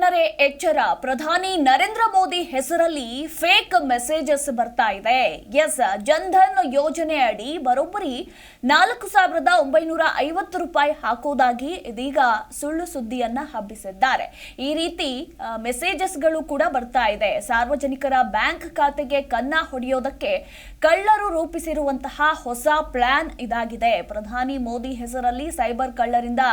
ಜನರೇ ಎಚ್ಚರ. ಪ್ರಧಾನಿ ನರೇಂದ್ರ ಮೋದಿ ಹೆಸರಲ್ಲಿ ಫೇಕ್ ಮೆಸೇಜಸ್ ಬರ್ತಾ ಇದೆ. ಎಸ್ ಜನ್ಧನ್ ಯೋಜನೆ ಅಡಿ ಬರೋಬ್ಬರಿ ನಾಲ್ಕು ಸಾವಿರದ ಒಂಬೈನೂರ ಐವತ್ತು ರೂಪಾಯಿ ಹಾಕೋದಾಗಿ ಇದೀಗ ಸುಳ್ಳು ಸುದ್ದಿಯನ್ನ ಹಬ್ಬಿಸಿದ್ದಾರೆ. ಈ ರೀತಿ ಮೆಸೇಜಸ್ಗಳು ಕೂಡ ಬರ್ತಾ ಇದೆ. ಸಾರ್ವಜನಿಕರ ಬ್ಯಾಂಕ್ ಖಾತೆಗೆ ಕನ್ನ ಹೊಡೆಯೋದಕ್ಕೆ ಕಳ್ಳರು ರೂಪಿಸಿರುವಂತಹ ಹೊಸ ಪ್ಲಾನ್ ಇದಾಗಿದೆ. ಪ್ರಧಾನಿ ಮೋದಿ ಹೆಸರಲ್ಲಿ ಸೈಬರ್ ಕಳ್ಳರಿಂದ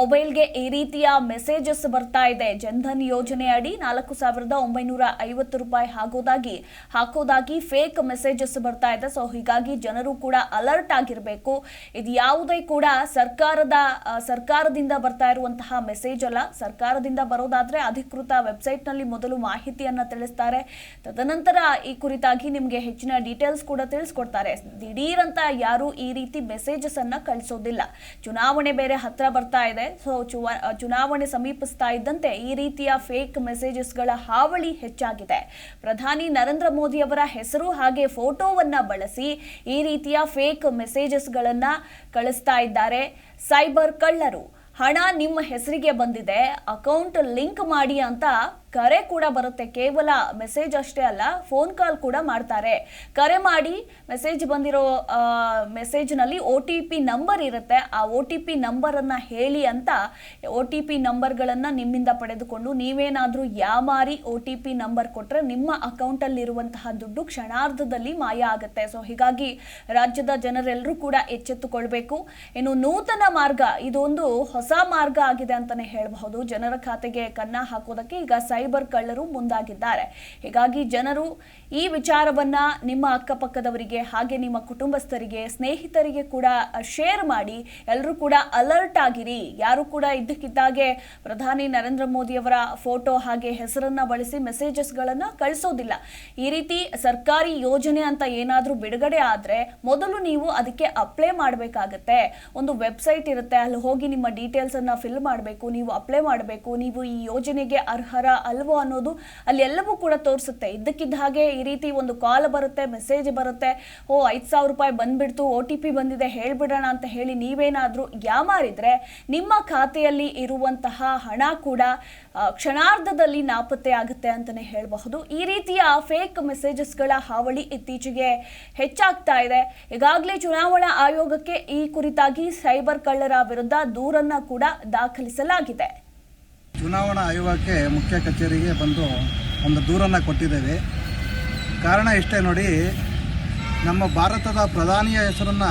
ಮೊಬೈಲ್ಗೆ ಈ ರೀತಿಯ ಮೆಸೇಜಸ್ ಬರ್ತಾ ಇದೆ. ಜನ್ಧನ್ ಯೋಜನೆ ಅಡಿ ನಾಲ್ಕು ಸಾವಿರದ ಒಂಬೈನೂರ ಐವತ್ತು ರೂಪಾಯಿ ಹಾಕೋದಾಗಿ ಹಾಕೋದಾಗಿ ಫೇಕ್ ಮೆಸೇಜಸ್ ಬರ್ತಾ ಇದೆ. ಸೊ ಹೀಗಾಗಿ ಜನರು ಕೂಡ ಅಲರ್ಟ್ ಆಗಿರಬೇಕು. ಇದು ಯಾವುದೇ ಕೂಡ ಸರ್ಕಾರದ ಸರ್ಕಾರದಿಂದ ಬರ್ತಾ ಇರುವಂತಹ ಮೆಸೇಜ್ ಅಲ್ಲ. ಸರ್ಕಾರದಿಂದ ಬರೋದಾದ್ರೆ ಅಧಿಕೃತ ವೆಬ್ಸೈಟ್ನಲ್ಲಿ ಮೊದಲು ಮಾಹಿತಿಯನ್ನು ತಿಳಿಸ್ತಾರೆ. ತದನಂತರ ಈ ಕುರಿತಾಗಿ ನಿಮಗೆ ಹೆಚ್ಚಿನ ಡೀಟೇಲ್ಸ್ ಕೂಡ ತಿಳಿಸ್ಕೊಡ್ತಾರೆ. ದಿಢೀರ್ ಅಂತ ಯಾರು ಈ ರೀತಿ ಮೆಸೇಜಸ್ ಅನ್ನ ಕಳಿಸೋದಿಲ್ಲ. ಚುನಾವಣೆ ಬೇರೆ ಹತ್ರ ಬರ್ತಾ ಇದೆ. ಸೊ ಚುನಾವಣೆ ಸಮೀಪಿಸ್ತಾ ಇದ್ದಂತೆ ಈ ರೀತಿಯ ಫೇಕ್ ಮೆಸೇಜಸ್ಗಳ ಹಾವಳಿ ಹೆಚ್ಚಾಗಿದೆ. ಪ್ರಧಾನಿ ನರೇಂದ್ರ ಮೋದಿ ಅವರ ಹೆಸರು ಹಾಗೆ ಫೋಟೋವನ್ನ ಬಳಸಿ ಈ ರೀತಿಯ ಫೇಕ್ ಮೆಸೇಜಸ್ಗಳನ್ನ ಕಳಿಸ್ತಾ ಇದ್ದಾರೆ ಸೈಬರ್ ಕಳ್ಳರು. ಹಣ ನಿಮ್ಮ ಹೆಸರಿಗೆ ಬಂದಿದೆ, ಅಕೌಂಟ್ ಲಿಂಕ್ ಮಾಡಿ ಅಂತ ಕರೆ ಕೂಡ ಬರುತ್ತೆ, ಕೇವಲ ಮೆಸೇಜ್ ಅಷ್ಟೇ ಅಲ್ಲ ಫೋನ್ ಕಾಲ್ ಕೂಡ ಮಾಡ್ತಾರೆ. ಕರೆ ಮಾಡಿ ಮೆಸೇಜ್ ಬಂದಿರೋ ಮೆಸೇಜ್ನಲ್ಲಿ ಓ ಟಿ ಪಿ ನಂಬರ್ ಇರುತ್ತೆ. ಆ ಓ ಟಿ ಪಿ ನಂಬರನ್ನು ಹೇಳಿ ಅಂತ ಓ ಟಿ ಪಿ ನಂಬರ್ಗಳನ್ನು ನಿಮ್ಮಿಂದ ಪಡೆದುಕೊಂಡು ನೀವೇನಾದರೂ ಯಾಮಾರಿ ಓ ಟಿ ಪಿ ನಂಬರ್ ಕೊಟ್ಟರೆ ನಿಮ್ಮ ಅಕೌಂಟಲ್ಲಿರುವಂತಹ ದುಡ್ಡು ಕ್ಷಣಾರ್ಧದಲ್ಲಿ ಮಾಯ ಆಗುತ್ತೆ. ಸೊ ಹೀಗಾಗಿ ರಾಜ್ಯದ ಜನರೆಲ್ಲರೂ ಕೂಡ ಎಚ್ಚೆತ್ತುಕೊಳ್ಬೇಕು. ಇನ್ನು ನೂತನ ಮಾರ್ಗ, ಇದೊಂದು ಹೊಸ ಮಾರ್ಗ ಆಗಿದೆ ಅಂತಾನೆ ಹೇಳಬಹುದು. ಜನರ ಖಾತೆಗೆ ಕನ್ನ ಹಾಕೋದಕ್ಕೆ ಈಗ ಸೈಬರ್ ಕಳ್ಳರು ಮುಂದಾಗಿದ್ದಾರೆ. ಹೀಗಾಗಿ ಜನರು ಈ ವಿಚಾರವನ್ನ ನಿಮ್ಮ ಅಕ್ಕಪಕ್ಕದವರಿಗೆ ಹಾಗೆ ನಿಮ್ಮ ಕುಟುಂಬಸ್ಥರಿಗೆ, ಸ್ನೇಹಿತರಿಗೆ ಕೂಡ ಶೇರ್ ಮಾಡಿ ಎಲ್ಲರೂ ಕೂಡ ಅಲರ್ಟ್ ಆಗಿರಿ. ಯಾರು ಕೂಡ ಇದ್ದಕ್ಕಿದ್ದಾಗೆ ಪ್ರಧಾನಿ ನರೇಂದ್ರ ಮೋದಿಯವರ ಫೋಟೋ ಹಾಗೆ ಹೆಸರನ್ನ ಬಳಸಿ ಮೆಸೇಜಸ್ಗಳನ್ನ ಕಳಿಸೋದಿಲ್ಲ. ಈ ರೀತಿ ಸರ್ಕಾರಿ ಯೋಜನೆ ಅಂತ ಏನಾದರೂ ಬಿಡುಗಡೆ ಆದರೆ ಮೊದಲು ನೀವು ಅದಕ್ಕೆ ಅಪ್ಲೈ ಮಾಡಬೇಕಾಗತ್ತೆ. ಒಂದು ವೆಬ್ಸೈಟ್ ಇರುತ್ತೆ, ಅಲ್ಲಿ ಹೋಗಿ ನಿಮ್ಮ ಡೀಟೇಲ್ಸನ್ನು ಫಿಲ್ ಮಾಡಬೇಕು, ನೀವು ಅಪ್ಲೈ ಮಾಡಬೇಕು, ನೀವು ಈ ಯೋಜನೆಗೆ ಅರ್ಹರ ಅಲ್ವೋ ಅನ್ನೋದು ಅಲ್ಲಿ ಎಲ್ಲವೂ ಕೂಡ ತೋರಿಸುತ್ತೆ. ಇದ್ದಕ್ಕಿದ್ದ ಹಾಗೆ ಈ ರೀತಿ ಒಂದು ಕಾಲ್ ಬರುತ್ತೆ, ಮೆಸೇಜ್ ಬರುತ್ತೆ, ಓ, ಐದು ಸಾವಿರ ರೂಪಾಯಿ ಬಂದ್ಬಿಡ್ತು ಒ ಟಿ ಪಿ ಬಂದಿದೆ, ಹೇಳ್ಬಿಡೋಣ ಅಂತ ಹೇಳಿ ನೀವೇನಾದರೂ ಯಾಮಾರಿದ್ರೆ ನಿಮ್ಮ ಖಾತೆಯಲ್ಲಿ ಇರುವಂತಹ ಹಣ ಕೂಡ ಕ್ಷಣಾರ್ಧದಲ್ಲಿ ನಾಪತ್ತೆ ಆಗುತ್ತೆ ಅಂತಲೇ ಹೇಳಬಹುದು. ಈ ರೀತಿಯ ಫೇಕ್ ಮೆಸೇಜಸ್ಗಳ ಹಾವಳಿ ಇತ್ತೀಚೆಗೆ ಹೆಚ್ಚಾಗ್ತಾ ಇದೆ. ಈಗಾಗಲೇ ಚುನಾವಣಾ ಆಯೋಗಕ್ಕೆ ಈ ಕುರಿತಾಗಿ ಸೈಬರ್ ಕಳ್ಳರ ವಿರುದ್ಧ ದೂರನ್ನ ಕೂಡ ದಾಖಲಿಸಲಾಗಿದೆ. ಚುನಾವಣಾ ಆಯೋಗಕ್ಕೆ ಮುಖ್ಯ ಕಚೇರಿಗೆ ಬಂದು ಒಂದು ದೂರನ್ನು ಕೊಟ್ಟಿದ್ದೇವೆ. ಕಾರಣ ಇಷ್ಟೇ ನೋಡಿ ನಮ್ಮ ಭಾರತದ ಪ್ರಧಾನಿಯ ಹೆಸರನ್ನು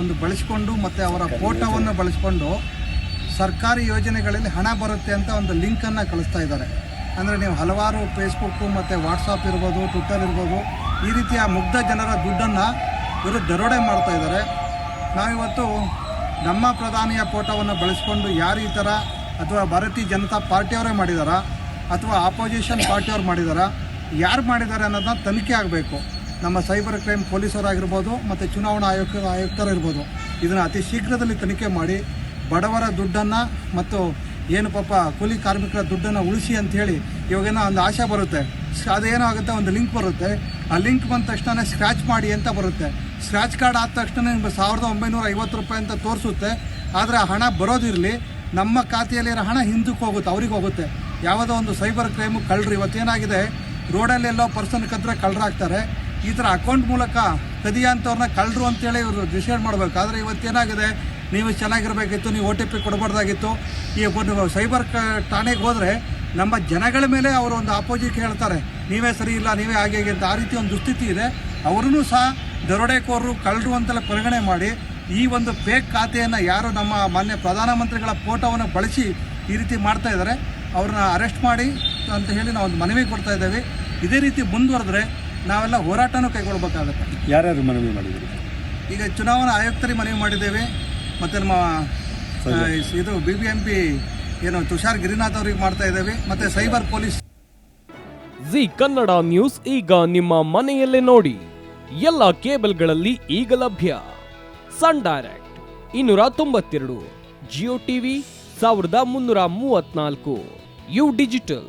ಒಂದು ಬಳಸಿಕೊಂಡು ಮತ್ತು ಅವರ ಫೋಟೋವನ್ನು ಬಳಸಿಕೊಂಡು ಸರ್ಕಾರಿ ಯೋಜನೆಗಳಲ್ಲಿ ಹಣ ಬರುತ್ತೆ ಅಂತ ಒಂದು ಲಿಂಕನ್ನು ಕಳಿಸ್ತಾ ಇದ್ದಾರೆ. ಅಂದರೆ ನೀವು ಹಲವಾರು ಫೇಸ್ಬುಕ್ಕು ಮತ್ತು ವಾಟ್ಸಪ್ ಇರ್ಬೋದು ಟ್ವಿಟ್ಟರ್ ಇರ್ಬೋದು ಈ ರೀತಿಯ ಮುಗ್ಧ ಜನರ ದುಡ್ಡನ್ನು ಇವರು ದರೋಡೆ ಮಾಡ್ತಾ ಇದ್ದಾರೆ. ನಾವಿವತ್ತು ನಮ್ಮ ಪ್ರಧಾನಿಯ ಫೋಟೋವನ್ನು ಬಳಸಿಕೊಂಡು ಯಾರು ಈ ಥರ ಅಥವಾ ಭಾರತೀಯ ಜನತಾ ಪಾರ್ಟಿಯವರೇ ಮಾಡಿದಾರಾ ಅಥವಾ ಆಪೋಸಿಷನ್ ಪಾರ್ಟಿಯವ್ರು ಮಾಡಿದಾರಾ? ಯಾರು ಮಾಡಿದ್ದಾರೆ ಅನ್ನೋದನ್ನ ತನಿಖೆ ಆಗಬೇಕು. ನಮ್ಮ ಸೈಬರ್ ಕ್ರೈಮ್ ಪೊಲೀಸರಾಗಿರ್ಬೋದು, ಮತ್ತು ಚುನಾವಣಾ ಆಯೋಗ, ಆಯುಕ್ತರಿರ್ಬೋದು. ಇದನ್ನು ಅತಿ ಶೀಘ್ರದಲ್ಲಿ ತನಿಖೆ ಮಾಡಿ, ಬಡವರ ದುಡ್ಡನ್ನು ಮತ್ತು ಏನು ಪಾಪ ಕೂಲಿ ಕಾರ್ಮಿಕರ ದುಡ್ಡನ್ನು ಉಳಿಸಿ ಅಂಥೇಳಿ ಇವಾಗೇನೋ ಒಂದು ಆಶೆ ಬರುತ್ತೆ. ಅದೇನೋ ಆಗುತ್ತೆ ಒಂದು ಲಿಂಕ್ ಬರುತ್ತೆ. ಆ ಲಿಂಕ್ ಬಂದ ತಕ್ಷಣ ಸ್ಕ್ರ್ಯಾಚ್ ಮಾಡಿ ಅಂತ ಬರುತ್ತೆ. ಸ್ಕ್ರ್ಯಾಚ್ ಕಾರ್ಡ್ ಆದ ತಕ್ಷಣ ನಿಮ್ಗೆ ಸಾವಿರದ ಒಂಬೈನೂರ ಐವತ್ತು ರೂಪಾಯಿ ಅಂತ ತೋರಿಸುತ್ತೆ. ಆದರೆ ಹಣ ಬರೋದಿರಲಿ. ನಮ್ಮ ಖಾತೆಯಲ್ಲಿರೋ ಹಣ ಹಿಂದಕ್ಕೆ ಹೋಗುತ್ತೆ, ಅವ್ರಿಗೆ ಹೋಗುತ್ತೆ. ಯಾವುದೋ ಒಂದು ಸೈಬರ್ ಕ್ರೈಮು ಕಳ್ಳರು ಇವತ್ತೇನಾಗಿದೆ? ರೋಡಲ್ಲಿ ಎಲ್ಲೋ ಪರ್ಸನ್ ಕದ್ರೆ ಕಳ್ಳರಾಗ್ತಾರೆ ಈ ಥರ ಅಕೌಂಟ್ ಮೂಲಕ ಕದಿಯಂಥವ್ರನ್ನ ಕಳ್ಳರು ಅಂತೇಳಿ ಇವರು ಡಿಸೈಡ್ ಮಾಡಬೇಕು. ಆದರೆ ಇವತ್ತೇನಾಗಿದೆ? ನೀವು ಚೆನ್ನಾಗಿರಬೇಕಿತ್ತು, ನೀವು ಒ ಟಿ ಪಿ ಕೊಡಬಾರ್ದಾಗಿತ್ತು. ಈ ಸೈಬರ್ ಕ ಠಾಣೆಗೆ ಹೋದರೆ ನಮ್ಮ ಜನಗಳ ಮೇಲೆ ಅವರು ಒಂದು ಆಪೋಸಿಟ್ ಹೇಳ್ತಾರೆ. ನೀವೇ ಸರಿ ಇಲ್ಲ, ನೀವೇ ಹಾಗೆ ಅಂತ. ಆ ರೀತಿ ಒಂದು ದುಸ್ಥಿತಿ ಇದೆ. ಅವರನ್ನು ಸಹ ದರೋಡೆಕೋರರು, ಕಳ್ಳರು ಅಂತೆಲ್ಲ ಪರಿಗಣನೆ ಮಾಡಿ ಈ ಒಂದು ಫೇಕ್ ಖಾತೆಯನ್ನು ಯಾರು ನಮ್ಮ ಮಾನ್ಯ ಪ್ರಧಾನಮಂತ್ರಿಗಳ ಫೋಟೋವನ್ನು ಬಳಸಿ ಈ ರೀತಿ ಮಾಡ್ತಾ ಇದ್ದಾರೆ. ಅವ್ರನ್ನ ಅರೆಸ್ಟ್ ಮಾಡಿ ಅಂತ ಹೇಳಿ ನಾವು ಒಂದು ಮನವಿ ಕೊಡ್ತಾ ಇದ್ದೇವೆ. ಇದೇ ರೀತಿ ಮುಂದುವರೆದ್ರೆ ನಾವೆಲ್ಲ ಹೋರಾಟನೂ ಕೈಗೊಳ್ಬೇಕಾಗುತ್ತೆ ಯಾರ್ಯಾರು ಮನವಿ ಮಾಡಿದ್ದೀವಿ ಈಗ ಚುನಾವಣಾ ಆಯುಕ್ತರಿಗೆ ಮನವಿ ಮಾಡಿದ್ದೇವೆ. ಮತ್ತು ನಮ್ಮ ಇದು ಬಿ ಬಿ ಎಂ ಪಿ ಏನು ತುಷಾರ್ ಗಿರಿನಾಥ್ ಅವ್ರಿಗೆ ಮಾಡ್ತಾ ಇದ್ದೇವೆ. ಮತ್ತು cyber police. Zee Kannada news ಈಗ ನಿಮ್ಮ ಮನೆಯಲ್ಲೇ ನೋಡಿ. ಎಲ್ಲ ಕೇಬಲ್ಗಳಲ್ಲಿ ಈಗ ಲಭ್ಯ. ಸನ್ ಡೈರೆಕ್ಟ್ ಇನ್ನೂರ ತೊಂಬತ್ತೆರಡು ಜಿಯೋ ಟಿವಿ ಸಾವಿರದ ಮುನ್ನೂರ ಮೂವತ್ನಾಲ್ಕು ಯು ಡಿಜಿಟಲ್.